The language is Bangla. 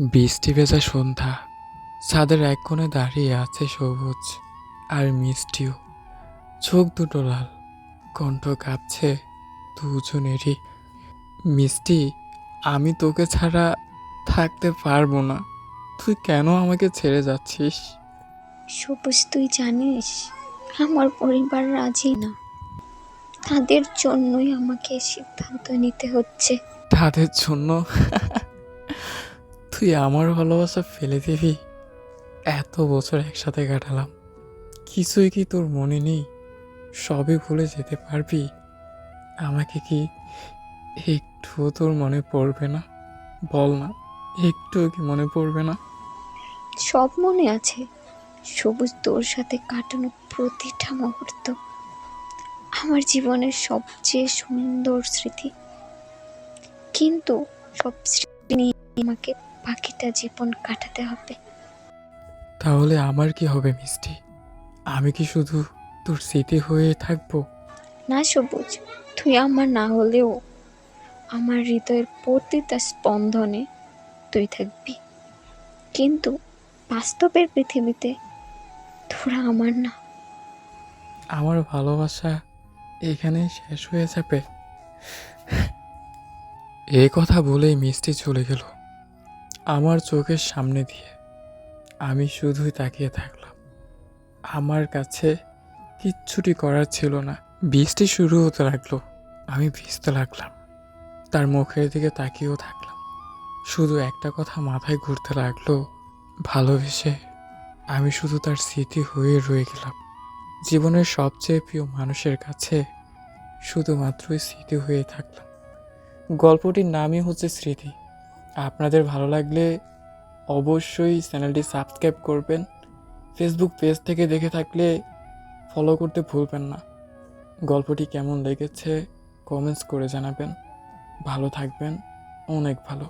বৃষ্টি ভেজা সন্ধ্যা। ছাদের এক কোণে দাঁড়িয়ে আছে সবুজ আর মিষ্টিও। চোখ দুটো লাল কণ্ঠ কাঁপছে দুজনেরই। মিষ্টি আমি তোকে ছাড়া থাকতে পারব না। তুই কেন আমাকে ছেড়ে যাচ্ছিস? সবুজ তুই জানিস আমার পরিবার রাজি না। তাদের জন্যই আমাকে সিদ্ধান্ত নিতে হচ্ছে। তাদের জন্য? তুই আমার ভালোবাসা ফেলে দিবি? এত বছর একসাথে কাটালাম। কিছুই কি তোর মনে নেই? সবই ভুলে যেতে পারবি। আমাকে কি একটুও তোর মনে পড়বে না? বল না, একটুও কি মনে পড়বে না? সব মনে আছে। সবুজ তোর সাথে কাটানো প্রতিটা মুহূর্ত। আমার জীবনের সবচেয়ে সুন্দর স্মৃতি। কিন্তু সব স্মৃতি নিয়ে আমাকে বাকিটা জীবন কাটাতে হবে। তাহলে আমার কি হবে মিষ্টি? আমি কি শুধু তোর স্মৃতি হয়ে থাকব? না সবুজ তুই আমার না হলেও আমার হৃদয়ের প্রতিটা স্পন্দনে তুই থাকবি। কিন্তু বাস্তবের পৃথিবীতে তোরা আমার না। আমার ভালোবাসা এখানে শেষ হয়ে যাবে। এই কথা বলেই মিষ্টি চলে গেল। আমার চোখের সামনে দিয়ে আমি শুধুই তাকিয়ে থাকলাম। আমার কাছে কিচ্ছুটি করার ছিল না। বৃষ্টি শুরু হতে লাগল। আমি ভিজতে লাগলাম। তার মুখের দিকে তাকিয়েও থাকলাম। শুধু একটা কথা মাথায় ঘুরতে লাগল, ভালোবেসে আমি শুধু তার স্মৃতি হয়ে রয়ে গেলাম। জীবনের সবচেয়ে প্রিয় মানুষের কাছে শুধুমাত্রই স্মৃতি হয়ে থাকলাম। গল্পটির নামই হচ্ছে স্মৃতি। আপনাদের ভালো লাগলে অবশ্যই চ্যানেলটি সাবস্ক্রাইব করবেন। ফেসবুক পেজ থেকে দেখে থাকলে ফলো করতে ভুলবেন না। গল্পটি কেমন লেগেছে কমেন্টস করে জানাবেন। ভালো থাকবেন, অনেক ভালো।